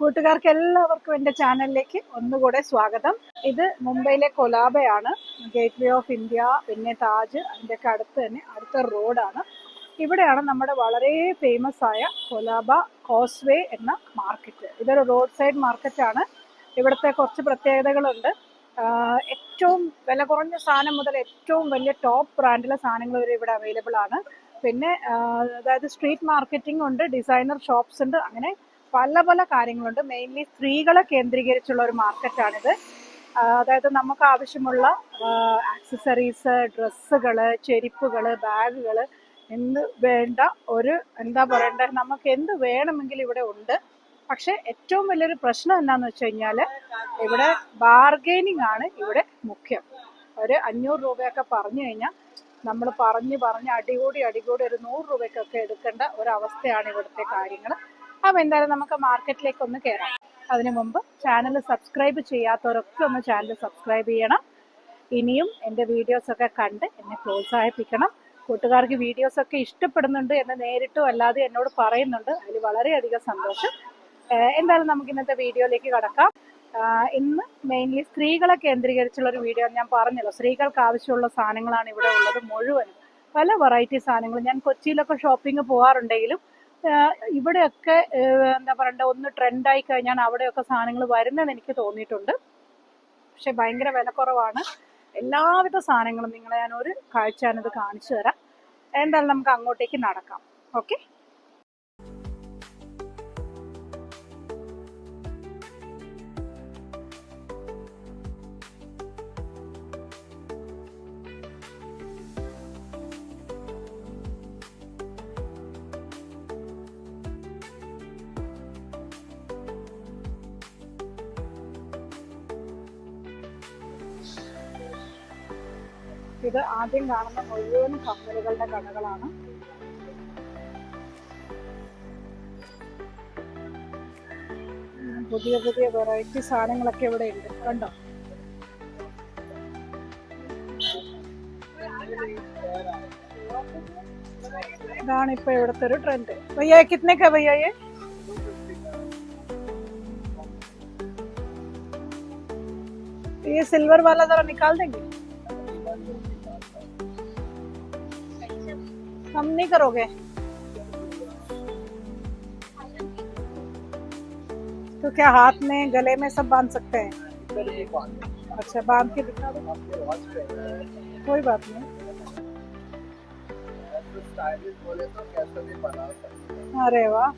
കൂട്ടുകാർക്ക് എല്ലാവർക്കും എന്റെ ചാനലിലേക്ക് ഒന്നുകൂടെ സ്വാഗതം. ഇത് മുംബൈയിലെ കൊലാബയാണ്. ഗേറ്റ് വേ ഓഫ് ഇന്ത്യ പിന്നെ താജ് അതിന്റെയൊക്കെ അടുത്ത് തന്നെ അടുത്ത റോഡാണ്. ഇവിടെയാണ് നമ്മുടെ വളരെ ഫേമസ് ആയ കൊലാബ കോസ്വേ എന്ന മാർക്കറ്റ് ഇതൊരു റോഡ് സൈഡ് മാർക്കറ്റാണ് ഇവിടുത്തെ കുറച്ച് പ്രത്യേകതകളുണ്ട്. ഏറ്റവും വില കുറഞ്ഞ സാധനം മുതൽ ഏറ്റവും വലിയ ടോപ്പ് ബ്രാൻഡിലെ സാധനങ്ങൾ വരെ ഇവിടെ അവൈലബിൾ ആണ്. പിന്നെ അതായത് സ്ട്രീറ്റ് മാർക്കറ്റിംഗ് ഉണ്ട് ഡിസൈനർ ഷോപ്സ് ഉണ്ട് അങ്ങനെ പല പല കാര്യങ്ങളുണ്ട്. മെയിൻലി സ്ത്രീകളെ കേന്ദ്രീകരിച്ചുള്ള ഒരു മാർക്കറ്റാണിത്. അതായത് നമുക്ക് ആവശ്യമുള്ള ആക്സസറീസ് ഡ്രസ്സുകൾ ചെരുപ്പുകൾ ബാഗുകൾ എന്ത് വേണ്ട ഒരു എന്താ പറയണ്ടേ നമുക്ക് എന്ത് വേണമെങ്കിലും ഇവിടെ ഉണ്ട്. പക്ഷെ ഏറ്റവും വലിയൊരു പ്രശ്നം എന്താന്ന് വെച്ച് കഴിഞ്ഞാൽ ഇവിടെ ബാർഗെയിനിങ് ആണ് ഇവിടെ മുഖ്യം. ഒരു അഞ്ഞൂറ് രൂപയൊക്കെ പറഞ്ഞു കഴിഞ്ഞാൽ നമ്മൾ പറഞ്ഞ് പറഞ്ഞ് അടികൂടി അടികൂടി ഒരു നൂറ് രൂപയ്ക്കൊക്കെ എടുക്കേണ്ട ഒരവസ്ഥയാണ് ഇവിടുത്തെ കാര്യങ്ങൾ അപ്പോൾ എന്തായാലും നമുക്ക് മാർക്കറ്റിലേക്ക് ഒന്ന് കയറാം അതിനു മുമ്പ് ചാനൽ സബ്സ്ക്രൈബ് ചെയ്യാത്തവരൊക്കെ ഒന്ന് ചാനൽ സബ്സ്ക്രൈബ് ചെയ്യണം. ഇനിയും എന്റെ വീഡിയോസൊക്കെ കണ്ട് എന്നെ പ്രോത്സാഹിപ്പിക്കണം. കൂട്ടുകാർക്ക് വീഡിയോസൊക്കെ ഇഷ്ടപ്പെടുന്നുണ്ട് എന്ന് നേരിട്ടും അല്ലാതെ എന്നോട് പറയുന്നുണ്ട്. അതിൽ വളരെയധികം സന്തോഷം. എന്തായാലും നമുക്ക് ഇന്നത്തെ വീഡിയോയിലേക്ക് കടക്കാം. ഇന്ന് മെയിൻലി സ്ത്രീകളെ കേന്ദ്രീകരിച്ചുള്ള ഒരു വീഡിയോ ഞാൻ പറഞ്ഞല്ലോ. സ്ത്രീകൾക്ക് ആവശ്യമുള്ള സാധനങ്ങളാണ് ഇവിടെ ഉള്ളത് മുഴുവനും. പല വെറൈറ്റി സാധനങ്ങൾ ഞാൻ കൊച്ചിയിലൊക്കെ ഷോപ്പിംഗ് പോകാറുണ്ടെങ്കിലും ഇവിടെയൊക്കെ എന്താ പറയണ്ട ഒന്ന് ട്രെൻഡായി കഴിഞ്ഞാൽ അവിടെയൊക്കെ സാധനങ്ങൾ വരുന്നതെന്ന് എനിക്ക് തോന്നിയിട്ടുണ്ട്. പക്ഷെ ഭയങ്കര വിലക്കുറവാണ് എല്ലാവിധ സാധനങ്ങളും നിങ്ങളെ ഞാൻ ഒരു കാഴ്ച ഞാനത് കാണിച്ചു തരാം. എന്തായാലും നമുക്ക് അങ്ങോട്ടേക്ക് നടക്കാം. ഓക്കെ? ആദ്യം കാണുന്ന മുഴുവൻ കപ്പലുകളുടെ കഥകളാണ്. പുതിയ പുതിയ വെറൈറ്റി സാധനങ്ങളൊക്കെ ഇവിടെ ഉണ്ട്. കണ്ടോ? ഇതാണ് ഇപ്പൊ ഇവിടുത്തെ ഒരു ട്രെൻഡ് വയ്യായ कितने വയ്യായ भैया ये ये सिल्वर वाला जरा निकाल देंगे कम नहीं करोगे? तो क्या हाथ में, गले में सब बाँध सकते हैं? अच्छा बाँध के दिखा दो। कोई बात नहीं। अरे वाह।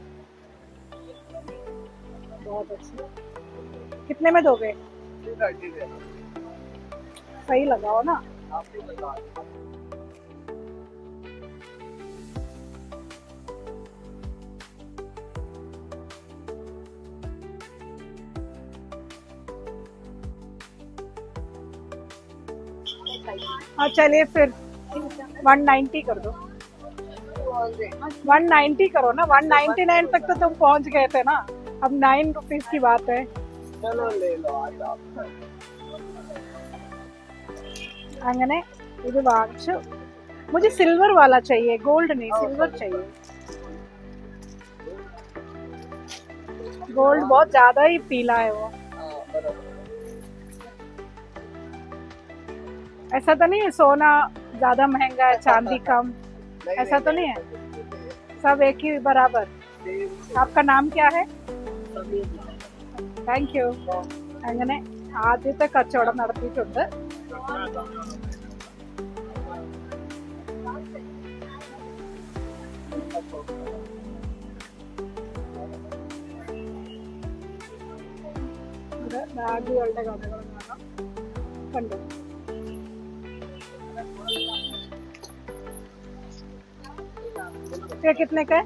बहुत अच्छे। कितने में दोगे? सही लगाओ ना। हाँ चलिए फिर 190 कर दो 190 करो ना 199 तक तो तुम पहुंच गए थे ना अब नाइन रुपीज की बात है चलो ले लो आज आप അങ്ങനെ ഇത് വാങ്ങിച്ചു मुझे सिल्वर वाला चाहिए गोल्ड नहीं सिल्वर चाहिए गोल्ड बहुत ज्यादा ही पीला है वो ऐसा तो नहीं है सोना ज्यादा महंगा है चांदी कम नहीं, ऐसा तो नहीं है सब एक ही बराबर आपका नाम क्या है താങ്ക് യു അങ്ങനെ ആദ്യത്തെ കച്ചവടം നടത്തിയിട്ടുണ്ട് ഇവിടെ ബാഗുകളുടെ കടകൾ കാണാം കണ്ടു ये कितने का है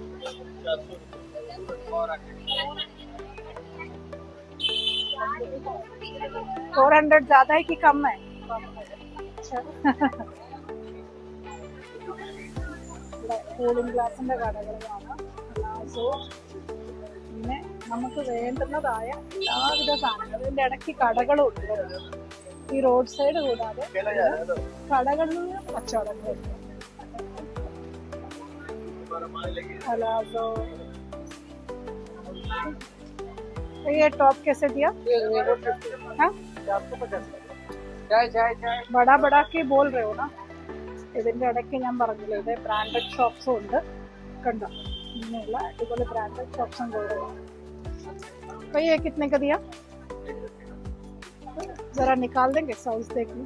फोर हंड्रेड ज्यादा है कि कम है अच्छा ഇവിടെ കൂളിംഗ് ഗ്ലാസിന്റെ കടകൾ കാണാം ഗ്ലാസോ പിന്നെ നമുക്ക് വേണ്ടുന്നതായ എല്ലാവിധ സാധനങ്ങളും ഇതിന്റെ ഇടയ്ക്ക് കടകളും ഉണ്ട് ഇവിടെ. ഈ റോഡ് സൈഡ് കൂടാതെ खेला जा रहा है तो കടകളിൽ കച്ചവടങ്ങളുണ്ട് പലാസോ तो ये टॉप कैसे दिया हाँ चाय चाय चाय ബടാ ബടാക്കി ബോൾ റേ ना ഇതിന്റെ ഇടയ്ക്ക് ഞാൻ പറഞ്ഞില്ലേ ഇത് ബ്രാൻഡഡ് ഷോപ്സും ഉണ്ട് കണ്ടോ ഇങ്ങനെയുള്ള അടിപൊളി ബ്രാൻഡഡ് ഷോപ്സും കൂടുതലാണ് तो ये कितने का दिया जरा निकाल देंगे साइज देख लो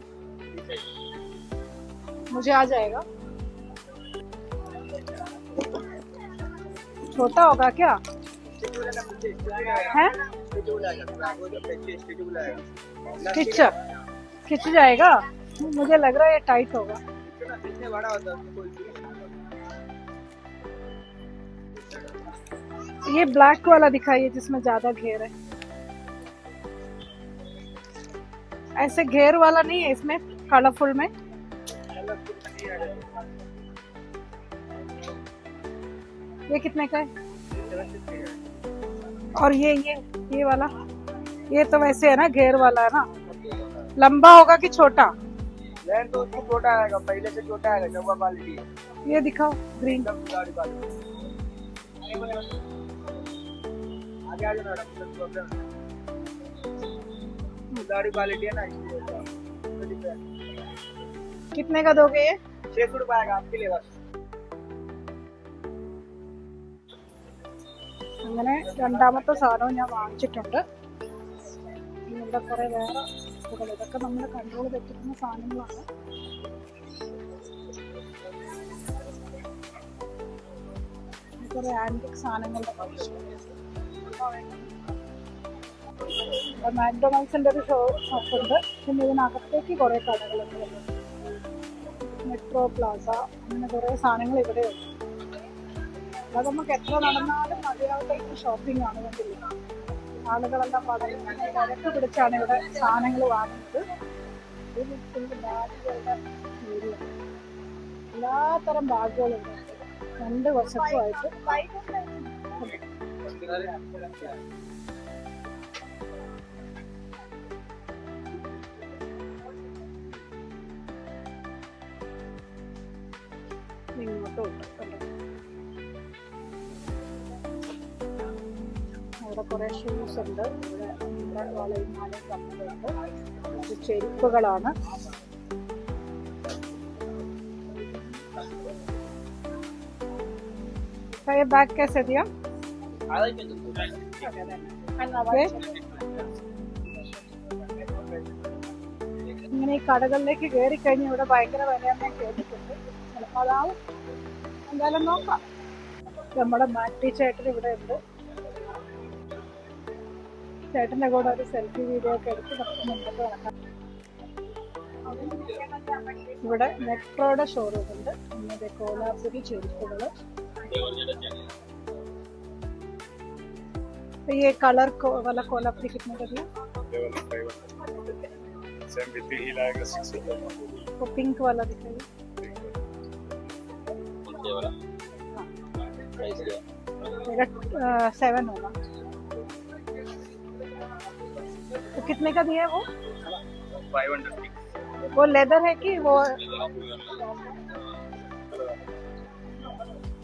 मुझे आ जाएगा छोटा होगा क्या? है? खिंच। खिंच जाएगा? मुझे लग रहा है ये टाइट होगा। ये ब्लैक वाला दिखाइए जिसमें ज़्यादा घेर है। ऐसे घेर वाला नहीं है इसमें कलरफुल में। ये कितने का है? और ये ये ये वाला। ये तो वैसे है ना घेर वाला है ना। लंबा होगा कि छोटा? तो छोटा आएगा पहले से छोटा आएगा जब क्वालिटी है ये दिखाओ ग्रीन क्वालिटी आगे मैडम क्वालिटी है ना इसलिए। कितने का दोगे ये? छह सौ रुपए आएगा आपके लिए बस। അങ്ങനെ രണ്ടാമത്തെ സാധനവും ഞാൻ വാങ്ങിച്ചിട്ടുണ്ട്. ഇവിടെ കുറെ വേറെ വസ്തുക്കൾ ഇതൊക്കെ നമ്മൾ കൺട്രോൾ തെറ്റിക്കുന്ന സാധനങ്ങളാണ്. കുറെ ആന്റിക് സാധനങ്ങളുടെ മാക്ഡൊണാൾഡ്സിന്റെ ഒരു ഷോ ഷോപ്പ് ഉണ്ട്. പിന്നെ ഇതിനകത്തേക്ക് കുറെ കടകളുണ്ട്. മെട്രോ പ്ലാസ അങ്ങനെ കുറെ സാധനങ്ങൾ ഇവിടെ ഉണ്ട് അത് നമുക്ക് എത്ര നടന്നാലും മതിയാവാത്ത ഷോപ്പിംഗ് ആണ് ആളുകളെല്ലാം വളരെ തിരക്ക് പിടിച്ചാണ് ഇവിടെ സാധനങ്ങൾ വാങ്ങുന്നത്. എല്ലാത്തരം ബാഗുകളുണ്ട് രണ്ട് വർഷത്തുമായിട്ട് ഇങ്ങോട്ടും ഉണ്ട് ഇവിടെ കുറേ ഷൂസ് ഉണ്ട്. ഇവിടെ വളയുമാലും കമ്പിലുണ്ട് ഇത് ചെരുപ്പുകളാണ്. ബാക്ക് ഇങ്ങനെ ഈ കടകളിലേക്ക് കയറി കഴിഞ്ഞ ഇവിടെ ഭയങ്കര വിലയാണെന്ന് കേട്ടിട്ടുണ്ട്. ചിലപ്പോൾ അതാവും. എന്തായാലും നോക്കാം. നമ്മുടെ മാറ്റി ചേട്ടൻ ഇവിടെ ഉണ്ട്. ചേട്ടന്റെ കൂടെ ഒരു സെൽഫി വീഡിയോ ഒക്കെ എടുത്ത് നമുക്ക് മുന്നോട്ട് നടക്കാം ഇവിടെ മെട്രോയുടെ ഷോറൂം ഉണ്ട് പിന്നെ കോലാപുരി ചെരുപ്പുകള് तो ये कलर को वाला कोलापुरी कितने का दिया सेम विथ ही लाएगा सिक्स वो पिंक वाला दिखाइए मेरा सेवन होगा कितने का दिया है वो फाइव हंड्रेड वो लेदर है कि वो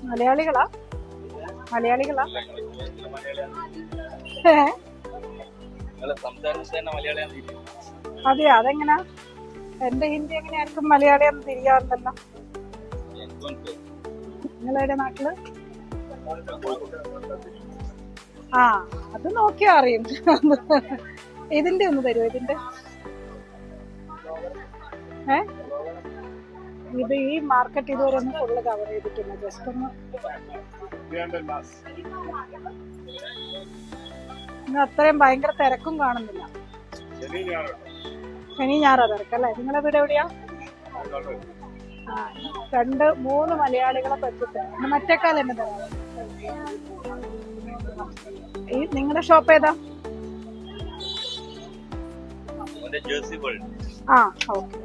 മലയാളികളാ മലയാളികളാ ഏ? സംസാരം തന്നെ മലയാളിയാണ് അതെയോ അതെങ്ങനാ എന്റെ ഹിന്ദി എങ്ങനെ ആർക്കും മലയാളിയൊന്നും തിരിയാറുണ്ടല്ലോ നിങ്ങളുടെ നാട്ടില് ആ അത് നോക്കിയാ അറിയും ഇതിന്റെ ഒന്ന് തരുമോ ഇതിന്റെ? ഏ? ഇത് ഈ മാർക്കറ്റ് ഇതുവരെ ഒന്ന് ഫുള്ള് കവർ ചെയ്തിട്ടില്ല ജസ്റ്റ് ഒന്ന് അത്രയും ഭയങ്കര തിരക്കും കാണുന്നില്ല. ശനി ഞായറാ തിരക്കല്ലേ നിങ്ങളെ വീട് എവിടെയാ? രണ്ട് മൂന്ന് മലയാളികളെ പറ്റിട്ട്. മറ്റേക്കാലം തരാം ഈ നിങ്ങളുടെ ഷോപ്പ് ഏതാ? ജേഴ്സി വേൾഡ് ആ ഓക്കെ.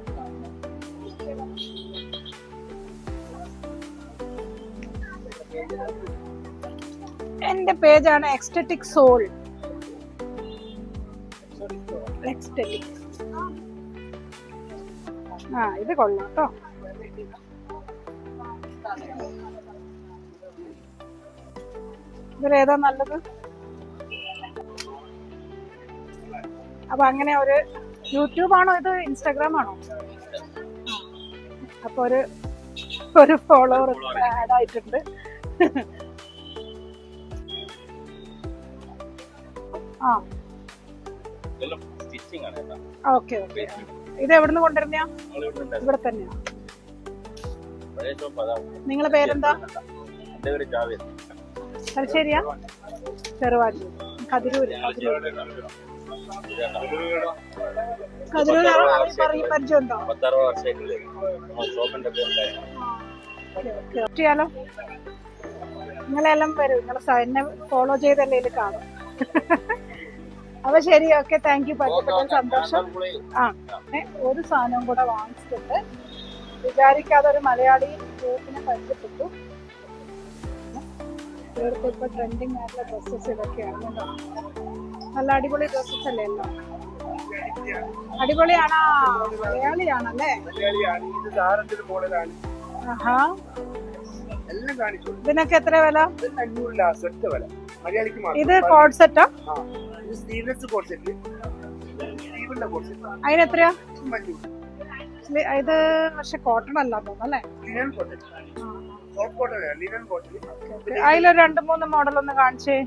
എന്റെ പേജാണ് എക്സ്റ്ററ്റിക് സോൾ എക്സ്റ്ററ്റിക് ആ ഇത് കൊള്ളാം കേട്ടോ ഇതിലേതാ നല്ലത്? അപ്പൊ അങ്ങനെ ഒരു യൂട്യൂബ് ആണോ ഇത് ഇൻസ്റ്റാഗ്രാം ആണോ അപ്പൊ ഒരു ഒരു ഫോളോവർ ആഡ് ആയിട്ടുണ്ട്. ആ. Okay okay. ഇത് എവിടുന്ന് കൊണ്ടുവരുന്ന ഇവിടെ തന്നെയാ. നിങ്ങളെ പേരെന്താ? ശരി ശരിയാ? ചെറുവാടി. കതിരൂര്. കതിരൂര്. പത്തറുപത് വർഷമായിട്ടില്ലേ നമ്മുടെ ഷോപ്പിന്റെ പേരുണ്ടായിരുന്നു ചെയ്യാലോ നിങ്ങളെല്ലാം വരും. നിങ്ങളെ എന്നെ ഫോളോ ചെയ്തല്ലേ ഇതിൽ കാണും. അപ്പൊ ശരി ഓക്കെ. താങ്ക് യു പരിചയപ്പെട്ട സന്തോഷം. ആ ഒരു സാധനവും കൂടെ വാങ്ങിച്ചിട്ടുണ്ട്. വിചാരിക്കാതെ ഒരു മലയാളി ഗ്രൂപ്പിനെ പരിചയപ്പെട്ടു. ഇവർക്ക് ഇപ്പൊ ട്രെൻഡിങ് ആയിട്ടുള്ള ഡ്രസ്സസ് ഇതൊക്കെയാണ്. നല്ല അടിപൊളി ഡ്രസ്സസ് അല്ലേ എല്ലാം അടിപൊളിയാണോ? മലയാളിയാണല്ലേ? ഇതിനൊക്കെ എത്ര വില? ഇത് കോഡ് സെറ്റാ? ആ. ഇത് പക്ഷെ കോട്ടൺ അല്ല അതിലൊരു രണ്ട് മൂന്ന് മോഡൽ ഒന്ന് കാണിച്ചേ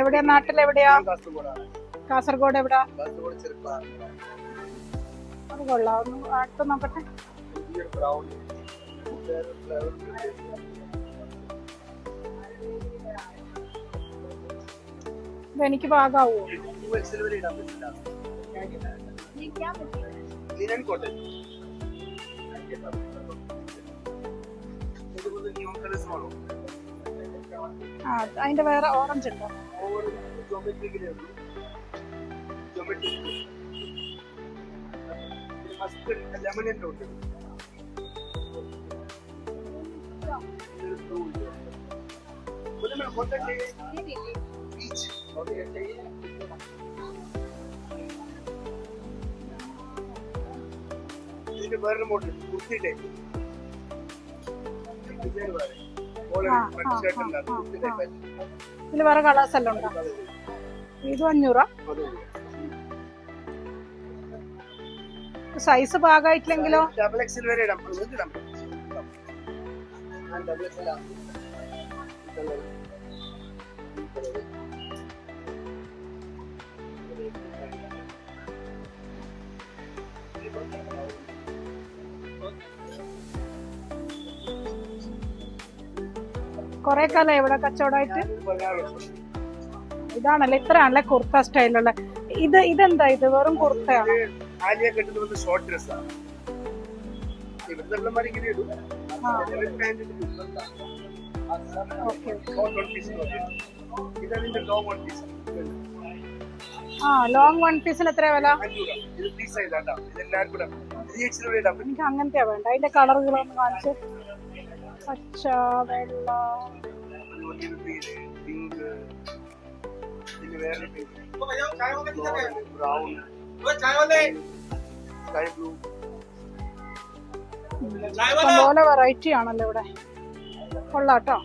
എവിടെയാ? നാട്ടിൽ എവിടെയാ? കാസർഗോഡ് എവിടാ? അത് കൊള്ളാം. ഒന്ന് അടുത്ത് നോക്കട്ടെ. എനിക്ക് പാകാവോ? കോട്ടൺ ന്യൂ കളേഴ്സ് വേണോ. ആ അതിന്റെ വേറെ ഓറഞ്ച് ഉണ്ടോ. ഇതിന്റെ വേറൊരു മോഡൽ കുർത്തിയുടെ ഡിസൈൻ വേറെ ഇതിൽ വേറെ കളേഴ്സ് എല്ലാം ഉണ്ടോ? ഇത് അഞ്ഞൂറാ. സൈസ് ഭാഗമായിട്ടില്ലെങ്കിലോ? ഡബിൾ എക്സിൽ വരെ ഇടാം. ഡബിൾ എക്സൽ കൊറേ കാലം എവിടെ കച്ചവടമായിട്ട്? ഇതാണല്ലേ ഇത്ര ഇതാണല്ലേ ഇത്രയാണല്ലേ കുർത്ത സ്റ്റൈലുള്ള. ഇത് ഇതെന്താ ഇത്? വെറും കുർത്തയാണോ? ഇത് ആലിയ കെട്ടുന്ന വന്ന് ഷോർട്ട് ഡ്രസ്സാണ് ആ. ലോങ് വൺ പീസിന് എത്ര വില? എനിക്ക് അങ്ങനത്തെയാ വേണ്ട അതിന്റെ കളറുകളൊന്ന് കാണിച്ച്. പച്ച വെള്ള ബ്രൗൺ സ്കൈ ബ്ലൂ വെറൈറ്റി ആണല്ലോ ഇവിടെ. കൊള്ളാട്ടോ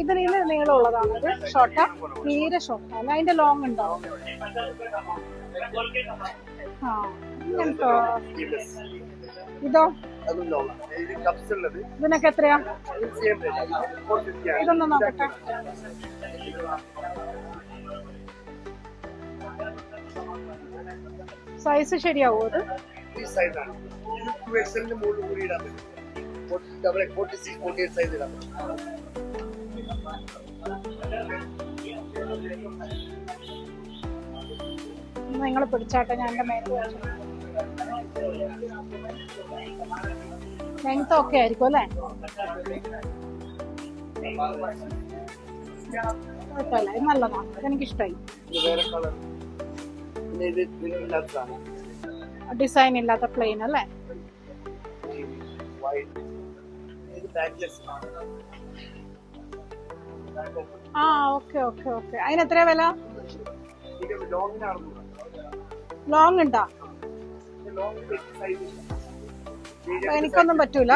ഇത് ഇത് നീളമുള്ളതാണ്. ഇത് ഷോർട്ടാ തീരെ ഷോർട്ടാ അല്ല അതിന്റെ ലോങ് ഉണ്ടാവും ഇതോ? ഇതിനൊക്കെ എത്രയാ? ഇതൊന്ന് നോക്കട്ടെ. സൈസ് ശരിയാവോ അത് double forty six forty eight size ഇടാൻ നിങ്ങൾ പിടിച്ചാട്ടെ ഞാൻ എന്റെ മേത്ത് ലെങ്ത് ഒക്കെ ആയിരിക്കും അല്ലേ? കുഴപ്പമില്ല ഇത് നല്ലതാണ് ഇല്ലാത്തതാണ്. ഡിസൈൻ ഇല്ലാത്ത പ്ലെയിൻ അല്ലേ? വൈറ്റ് ഇത് ബാക്ക്ലെസ് ആ ഓക്കെ ഓക്കെ ഓക്കെ. അതിന് എത്രയാ വില? ലോങ് ഉണ്ടാ എനിക്കൊന്നും പറ്റൂല.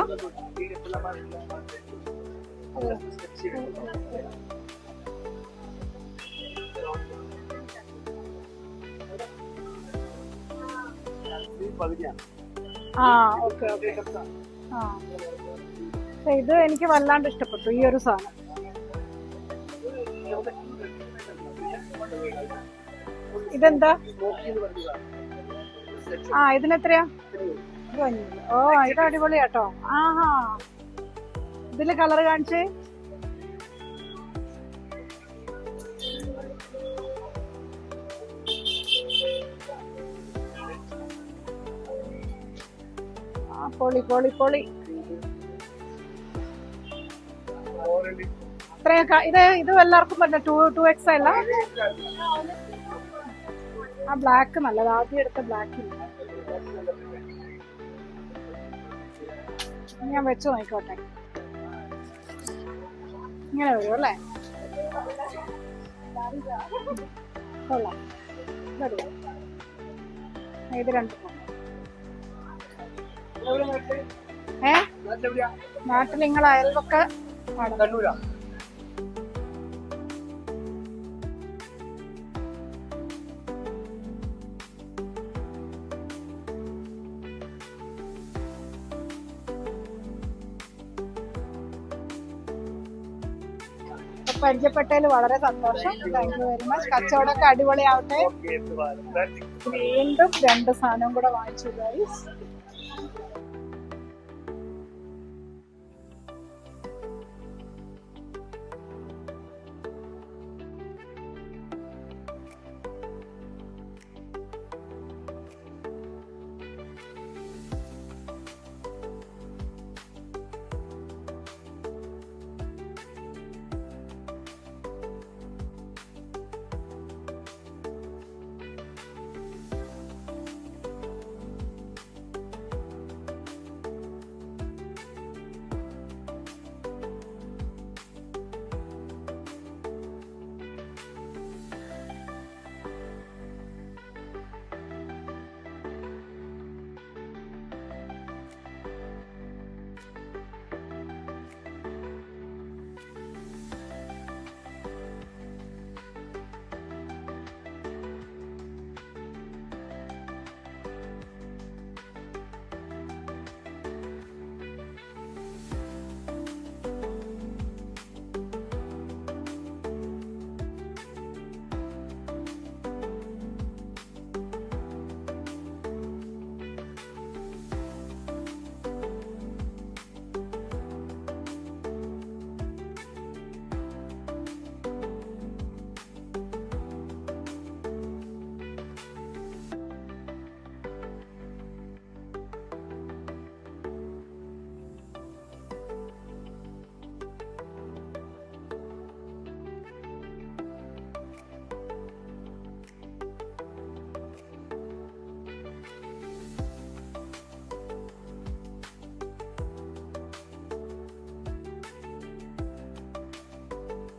ആ ഓക്കെ ഓക്കെ. ആ. ഇത് എനിക്ക് വല്ലാണ്ട് ഇഷ്ടപ്പെട്ടു ഈ ഒരു സാധനം. ഇതെന്താ? ആ ഇതിനെത്രയാ? ഇത് ഓ ഇത് അടിപൊളിയാട്ടോ. ആഹാ. ഇതിൽ കളർ കാണിച്ചേ. പൊളി പൊളി പൊളി. ഇത്രയൊക്കെ ഇത് ഇത് എല്ലാവർക്കും പറ്റില്ല ടു ടു എക്സ് അല്ല. ആ ബ്ലാക്ക് നല്ലത്. ആദ്യം എടുത്ത ബ്ലാക്ക് ഞാൻ വെച്ച് നോക്കോട്ടെ ഇങ്ങനെ വരും അല്ലേ? കൊള്ളാം. ഇത് രണ്ടും ഏ? നാട്ടിൽ നിങ്ങൾ അയൽവൊക്കെ കണ്ണൂരാ. പരിചയപ്പെട്ടതിൽ വളരെ സന്തോഷം. താങ്ക് യു വെരി മച്ച് കച്ചവടമൊക്കെ അടിപൊളിയാവട്ടെ. വീണ്ടും രണ്ട് സാധനം കൂടെ വാങ്ങിച്ചു ഗൈസ്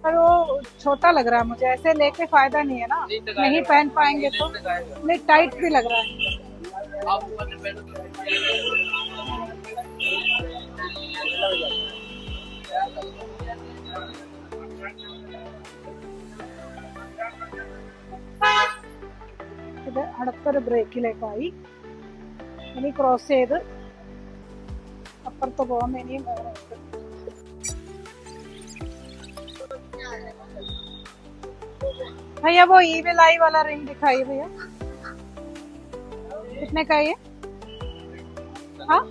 पर वो छोटा लग रहा है मुझे ऐसे लेके फायदा नहीं है ना नहीं पहन पाएंगे तो नहीं टाइट भी लग रहा है ഇത് അടുത്തൊരു ബ്രേക്കിലേക്കായി ഇനി ക്രോസ് ചെയ്ത് അപ്പുറത്ത് പോകുന്ന ഇനിയും വേറെ भैया, वो ईविल आई वाला रिंग दिखाइए भैया। कितने का ये? हाँ?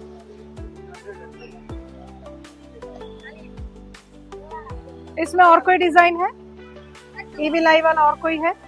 इसमें और कोई डिज़ाइन है? ईविल आई वाला और कोई है?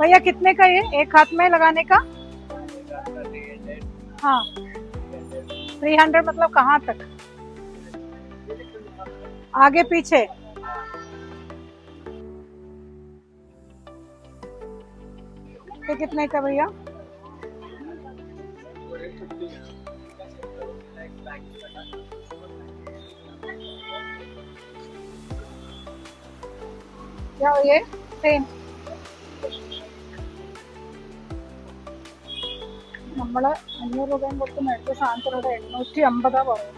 भैया, कितने का ये? एक हाथ में लगाने का? हाँ। थ्री हंड्रेड मतलब कहाँ तक? आगे, पीछे। ये कितने का भैया? क्या ये? സെയിം നമ്മള് അഞ്ഞൂറ് രൂപയും കൊടുത്ത് മേടിച്ച സാധനത്തിനോട് എണ്ണൂറ്റി അമ്പതാ പറയുന്നത്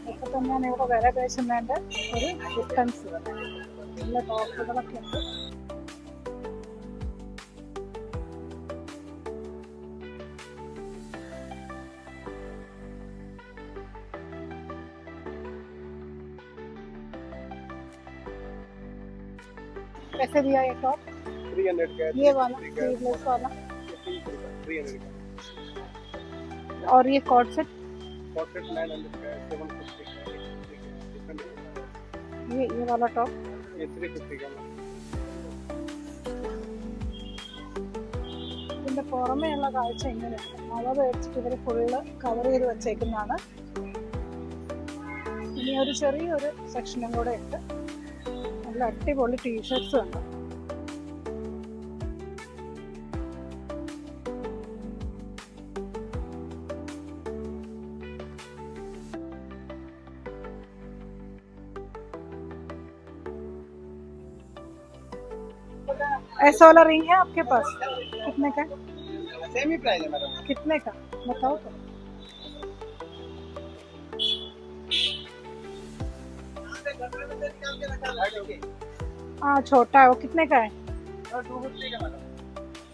ഇതൊക്കെ തന്നെയാണ് ഇവിടെ വില പേശുന്നതിന്റെ ഒരു ഡിഫറൻസ് നല്ല ടോപ്പുകളൊക്കെ ഉണ്ട് कैसे दिया ये टॉप थ्री हंड्रेड का ये वाला स्लीवलेस वाला थ्री हंड्रेड का और ये cord set pocket nine hundred का सेवन फिफ्टी का ये ये वाला टॉप ये थ्री फिफ्टी का ഇതിന്റെ പുറമേയുള്ള കാഴ്ച ഇങ്ങനെയാണ് മഴ പേടിച്ചിട്ട് ഇവര് ഫുള്ള് കവർ ചെയ്ത് വെച്ചേക്കുന്നതാണ് ഇനി ഒരു ചെറിയൊരു സെക്ഷനും കൂടെ ഉണ്ട് നല്ല അടിപൊളി ടീഷർട്സ് ഉണ്ട് ऐसा वाला रिंग है आपके पास? कितने का? सेम ही प्राइस है मैडम कितने का? बताओ तो। हाँ छोटा है। वो कितने का है?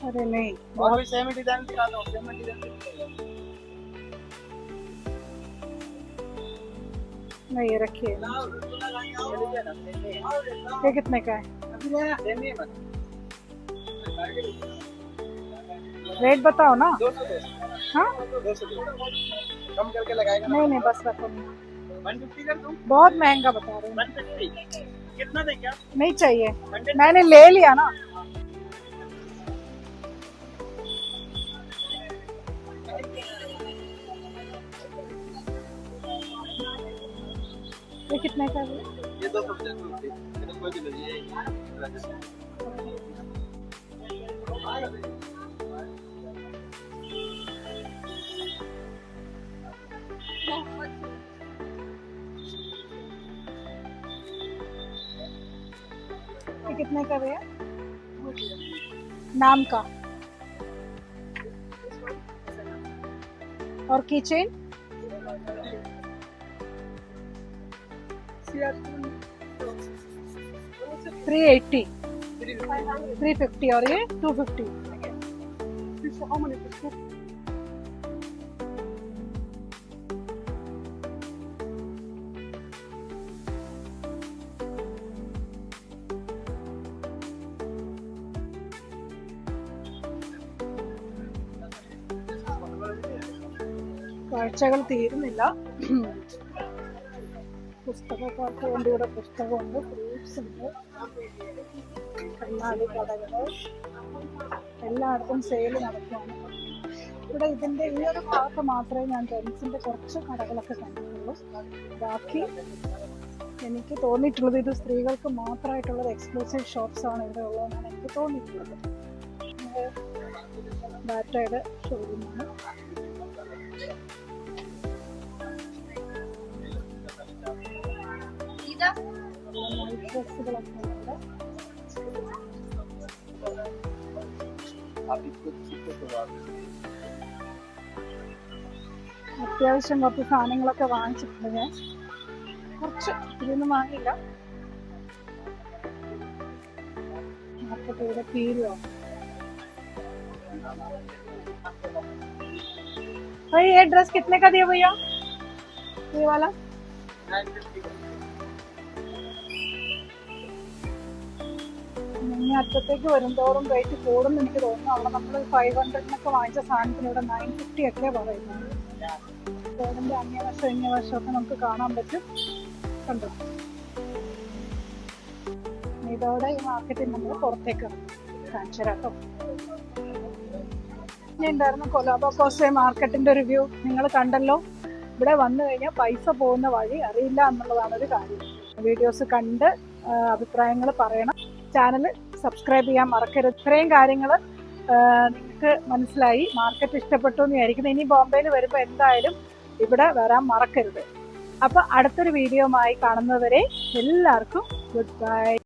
अरे नहीं और भी सेम डिज़ाइन दिखाता हूँ सेम डिज़ाइन नहीं ये रखिए। ये कितने का है? रेट बताओ ना। दो सौ हाँ? कम करके लगाएगा नहीं नहीं बस रखो बहुत महँगा बता रहे हैं। कितना दे क्या? नहीं चाहिए। मैंने ले लिया ना। ये कितने का है? ये दो सौ पचास। ये कितने का भैया? नाम का। और kitchen three eighty three fifty और ये टू फिफ्टी കാഴ്ചകൾ തീരുന്നില്ല പുസ്തകക്കാർക്ക് വേണ്ടി ഇവിടെ പുസ്തകമുണ്ട് ഫ്രൂട്ട്സ് ഉണ്ട് കണ്ണാടി കടകൾ എല്ലായിടത്തും സെയിൽ നടക്കുകയാണ്. ഇവിടെ ഇതിന്റെ ഈ ഒരു ഭാഗത്ത് മാത്രമേ ഞാൻ ജെൻസിന്റെ കുറച്ച് കടകളൊക്കെ കണ്ടിട്ടുള്ളൂ. ബാക്കി എനിക്ക് തോന്നിയിട്ടുള്ളത് ഇത് സ്ത്രീകൾക്ക് മാത്രമായിട്ടുള്ള എക്സ്ക്ലൂസീവ് ഷോപ്സ് ആണ് ഇവിടെ ഉള്ളതെന്നാണ് എനിക്ക് തോന്നിയിട്ടുള്ളത്. ബാറ്റയുടെ ഷോറൂമാണ് ഡ്രസ്സുകളൊക്കെ അത്യാവശ്യം കുറച്ച് സാധനങ്ങളൊക്കെ വാങ്ങിച്ചിട്ടുണ്ട് ഞാൻ കുറച്ച് ഇതൊന്നും വാങ്ങിയില്ല മാർക്കറ്റ് ഇവിടെ തീരുവോ भाई ये ड्रेस कितने का दिया भैया ये वाला ഇനി അറ്റത്തേക്ക് വരുന്തോറും റേറ്റ് കൂടും എനിക്ക് തോന്നുന്നു. അവിടെ നമ്മൾ ഫൈവ് ഹൺഡ്രഡിനൊക്കെ വാങ്ങിച്ച സാധനത്തിന് ഇവിടെ നയൻ ഫിഫ്റ്റി ഒക്കെ പറയുന്നത്. റോഡിന്റെ വർഷം ഇങ്ങേവശം ഒക്കെ നമുക്ക് കാണാൻ പറ്റും. കണ്ടോ? ഇതോടെ ഈ മാർക്കറ്റിൽ നമ്മൾ പുറത്തേക്ക് കാണിച്ചു ഉണ്ടായിരുന്ന കൊലാബ കോസെ മാർക്കറ്റിന്റെ ഒരു വ്യൂ നിങ്ങൾ കണ്ടല്ലോ. ഇവിടെ വന്നു കഴിഞ്ഞാൽ പൈസ പോകുന്ന വഴി അറിയില്ല എന്നുള്ളതാണ് ഒരു കാര്യം. വീഡിയോസ് കണ്ട് അഭിപ്രായങ്ങൾ പറയണം. ചാനൽ സബ്സ്ക്രൈബ് ചെയ്യാൻ മറക്കരുത്. ഇത്രയും കാര്യങ്ങൾ നിങ്ങൾക്ക് മനസ്സിലായി. മാർക്കറ്റ് ഇഷ്ടപ്പെട്ടു എന്ന് വിചാരിക്കുന്നു. ഇനി ബോംബെയിൽ വരുമ്പോൾ എന്തായാലും ഇവിടെ വരാൻ മറക്കരുത്. അപ്പോൾ അടുത്തൊരു വീഡിയോമായി കാണുന്നവരെ എല്ലാവർക്കും ഗുഡ് ബൈ